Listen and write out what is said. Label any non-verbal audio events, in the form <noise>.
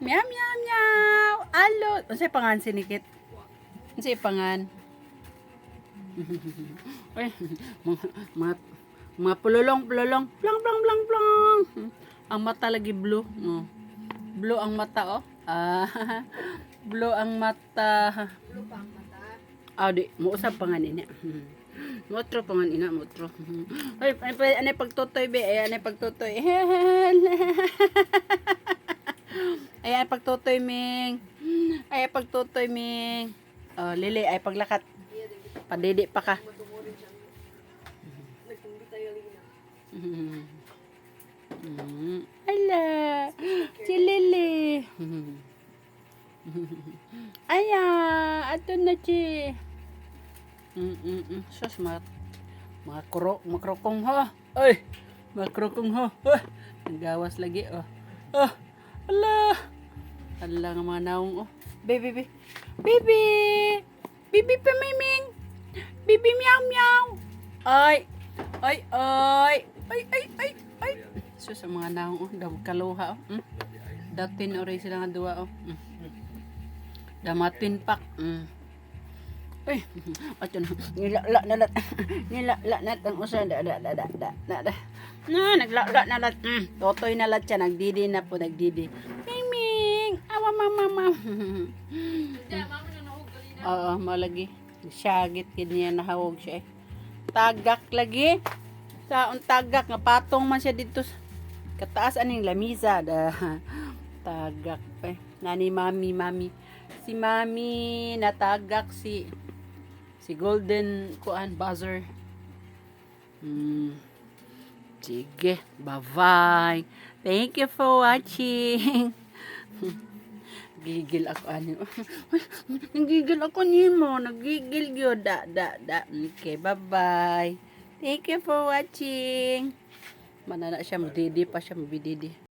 Meow, meow, meow. Alo. Ano sa'yo pangan sinikit? Ano sa'yo pangan? Ay, <laughs> mga, mga, mga pululong, pululong. Plang, plang, plang, plang. Ang mata lagi blue. Oh. Blue ang mata, oh. Ah, <laughs> blue ang mata. Blue pa ang mata. Ah, di. Muusap pangan ini. Motro pangan ina, motro. Ay, ay, ay, anay pagtutoy, be. Ay, anay pagtutoy. <laughs> Ay, pagtutoy, Ming. Ay, pagtutoy, Ming. Oh, Lili, ay paglakat. Pandidi pa ka. Matungurin siya. Nagtunggi tayo lina. Mm. Mm. Ala, si Lili. <laughs> Aya, ato na si. Mm mm mm. Sus, mga, mga kuro, mga krokong ho. Ay, mga krokong ho. Oh, nagawas lagi, oh. Oh, ala. Ala nga mga naong, oh. Baby, baby. Baby! Baby pamiming! Baby meow meow! Ay! Ay, ay! Ay, ay, ay, ay! So, sa mga naong, oh, daw kaluha, oh. Mm. Datin oray sila nga duwa, oh. Mm. Damatin pak. Mm. Ay, <laughs> at yun, nilala na lat. <laughs> Nilala na lat ang usa. Da, da, da, da, da, da. Na, naglala na lat. Mm. Totoy na lat siya. Nagdidi na po, nagdidi. Miming! Na nahog galina. Oo, malagi. Syagit kid niya nahawog siya eh. Tagak lagi. Saon tagak nga patong man siya dito. Kataas aning lamisa da. <laughs> Tagak pa. eh. Nani mami mami. Si mami natagak si si Golden kuan buzzer. Hmm. Sige, bye-bye. Thank you for watching. <laughs> Gigil ako ano. <laughs> Nagigil ako nimo. Nagigil yun. Da, da, da. Okay, bye-bye. Thank you for watching. Manana siya. Madidi pa siya. Mabididi.